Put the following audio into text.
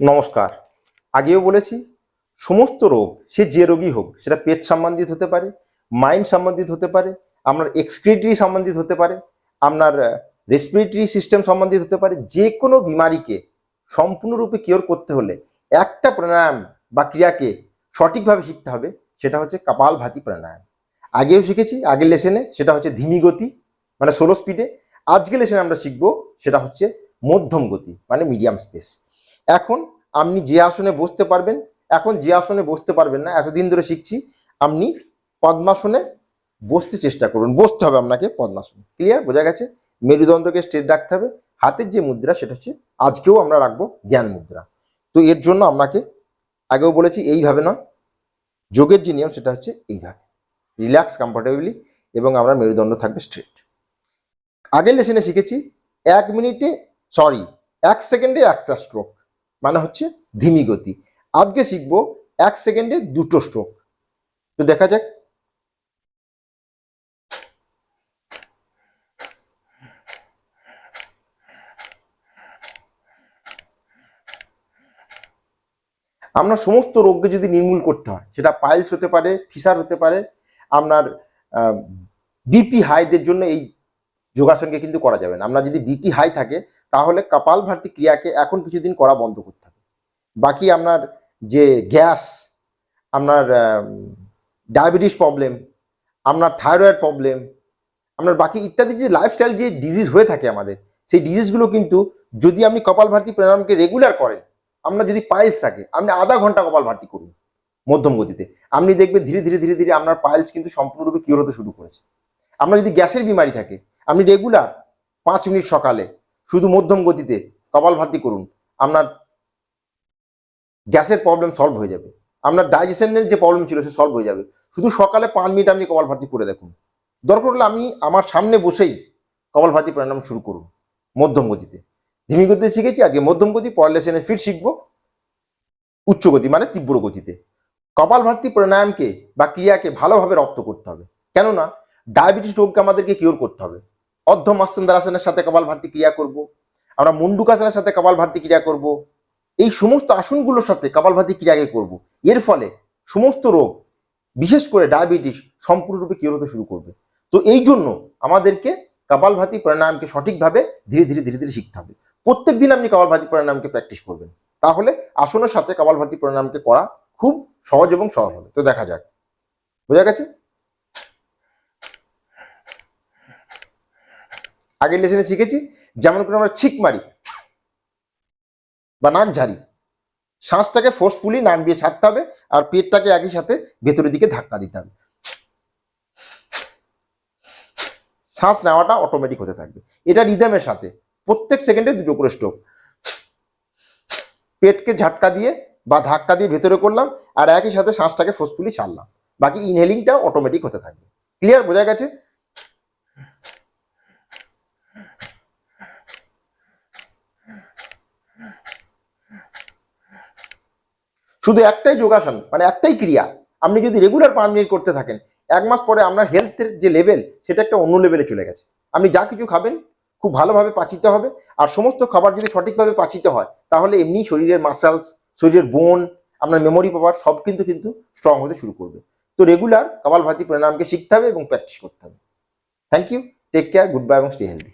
নমস্কার। আগেও বলেছি, সমস্ত রোগ, সে যে রোগই হোক, সেটা পেট সম্বন্ধিত হতে পারে, মাইন্ড সম্বন্ধিত হতে পারে, আপনার এক্সক্রিটরি সম্বন্ধিত হতে পারে, আপনার রেসপিরেটরি সিস্টেম সম্বন্ধিত হতে পারে, যে কোনো বিমারিকে সম্পূর্ণরূপে কিওর করতে হলে একটা প্রাণায়াম বা ক্রিয়াকে সঠিকভাবে শিখতে হবে, সেটা হচ্ছে কপাল ভাতি প্রাণায়াম। আগেও শিখেছি, আগের লেসনে সেটা হচ্ছে ধীমি গতি মানে ষোলো স্পিডে আজকে লেসনে আমরা শিখব, সেটা হচ্ছে মধ্যম গতি মানে মিডিয়াম স্পেস এখন আপনি যে আসনে বসতে পারবেন, এখন যে আসনে বসতে পারবেন না, এতদিন ধরে শিখছি, আপনি পদ্মাসনে বসতে চেষ্টা করুন, বসতে হবে আপনাকে পদ্মাসনে। ক্লিয়ার বোঝা গেছে? মেরুদণ্ডকে স্ট্রেট রাখতে হবে। হাতের যে মুদ্রা, সেটা হচ্ছে আজকেও আমরা রাখব জ্ঞান মুদ্রা। তো এর জন্য আপনাকে আগেও বলেছি, এইভাবে নয়। যোগের যে নিয়ম, সেটা হচ্ছে এইভাবে। রিল্যাক্স কমফোর্টেবলি এবং আমরা মেরুদণ্ড থাকবে স্ট্রেট আগের লেসনে শিখেছি, এক মিনিটে সরি এক সেকেন্ডে একটা স্ট্রোক মানে হচ্ছে ধিমি গতি। আজকে শিখব এক সেকেন্ডে দুটো স্ট্রোক তো দেখা যাক। আমরা সমস্ত রোগকে যদি নির্মূল করতে হয়, সেটা পাইলস হতে পারে ফিসার হতে পারে, আপনার বিপি হাইদের জন্য এই যোগাসনকে কিন্তু করা যাবে না। আপনার যদি বিপি হাই থাকে, তাহলে কপাল ভারতী ক্রিয়াকে এখন কিছুদিন করা বন্ধ করতে হবে। বাকি আপনার যে গ্যাস, আপনার ডায়াবেটিস প্রবলেম আপনার থাইরয়েড প্রবলেম আপনার বাকি ইত্যাদি যে লাইফস্টাইল যে ডিজিজ হয়ে থাকে আমাদের, সেই ডিজিজগুলো কিন্তু যদি আপনি কপাল ভারতী প্রাণায়ামকে রেগুলার করেন, আপনার যদি পাইলস থাকে, আপনি আধা ঘণ্টা কপাল ভারতী করুন মধ্যম গতিতে। আপনি দেখবেন ধীরে ধীরে ধীরে ধীরে আপনার পাইলস কিন্তু সম্পূর্ণরূপে কিওর হতে শুরু করেছে। আপনার যদি গ্যাসের বিমারি থাকে আপনি রেগুলার পাঁচ মিনিট সকালে শুধু মধ্যম গতিতে কপাল ভারতী করুন, আপনার গ্যাসের প্রবলেম সলভ হয়ে যাবে। আপনার ডাইজেশনের যে প্রবলেম ছিল সে সলভ হয়ে যাবে। শুধু সকালে পাঁচ মিনিট আপনি কপাল ভারতী করে দেখুন। দরকার হলে আমি আমার সামনে বসেই কপাল ভারতী প্রাণায়াম শুরু করুন, মধ্যম গতিতে। ধীমি গতিতে শিখেছি, আজকে মধ্যম গতি, পরের লেসনে ফির শিখব। উচ্চ গতি মানে তীব্র গতিতে। কপাল ভারতী প্রাণায়ামকে বা ক্রিয়াকে ভালোভাবে রপ্ত করতে হবে। কেননা ডায়াবেটিস রোগকে আমাদেরকে কিওর করতে হবে। অর্ধ মাস্তেন্দ্রাসনের সাথে কপাল ভারতী ক্রিয়া করব, আমরা মুন্ডুকাসনের সাথে কপাল ভারতী ক্রিয়া করব, এই সমস্ত আসনগুলোর সাথে কপাল ভারতী ক্রিয়াকে করব। এর ফলে সমস্ত রোগ, বিশেষ করে ডায়াবেটিস, সম্পূর্ণরূপে কিওর হতে শুরু করবে। তো এই জন্য আমাদেরকে কপাল ভারতী প্রাণায়ামকে সঠিকভাবে ধীরে ধীরে ধীরে ধীরে শিখতে হবে। প্রত্যেক দিন আপনি কপাল ভারতী প্রাণায়ামকে প্র্যাকটিস করবেন। তাহলে আসনের সাথে কপাল ভারতী প্রাণায়ামকে করা খুব সহজ এবং সরল হবে। তো দেখা যাক। বোঝা গেছে? আগের লেসনে শিখেছি, যেমন করে আমরা ছিক মারি বা নাক ঝাড়ি শ্বাসটাকে ফোর্সফুলি নাক দিয়ে ছাড়তে হবে আর পেটটাকে একই সাথে ভেতরের দিকে ধাক্কা দিতে হবে। শ্বাস নেওয়াটা অটোমেটিক হতে থাকবে। এটা রিদমের সাথে। প্রত্যেক সেকেন্ডে দুটো করে স্ট্রোক পেটকে ঝাটকা দিয়ে বা ধাক্কা দিয়ে ভেতরে করলাম আর একই সাথে শ্বাসটাকে ফোর্সফুলি ছাড়লাম। বাকি ইনহেলিংটা অটোমেটিক হতে থাকবে। ক্লিয়ার বোঝা গেছে? শুধু একটাই যোগাসন মানে একটাই ক্রিয়া। আপনি যদি রেগুলার পাঁচ মিনিট করতে থাকেন, এক মাস পরে আপনার হেলথের যে লেভেল সেটা একটা অন্য লেভেলে চলে গেছে। আপনি যা কিছু খাবেন, খুব ভালোভাবে পাচিতে হবে। আর সমস্ত খাবার যদি সঠিকভাবে পাচিত হয়, তাহলে এমনি শরীরের মাসেলস শরীরের বোন আপনার মেমোরি পাওয়ার সব কিন্তু কিন্তু স্ট্রং হতে শুরু করবে। তো রেগুলার কপাল ভাতি প্রাণায়ামকে শিখতে হবে এবং প্র্যাকটিস করতে হবে। Thank you take care good bye এবং স্টে হেলদি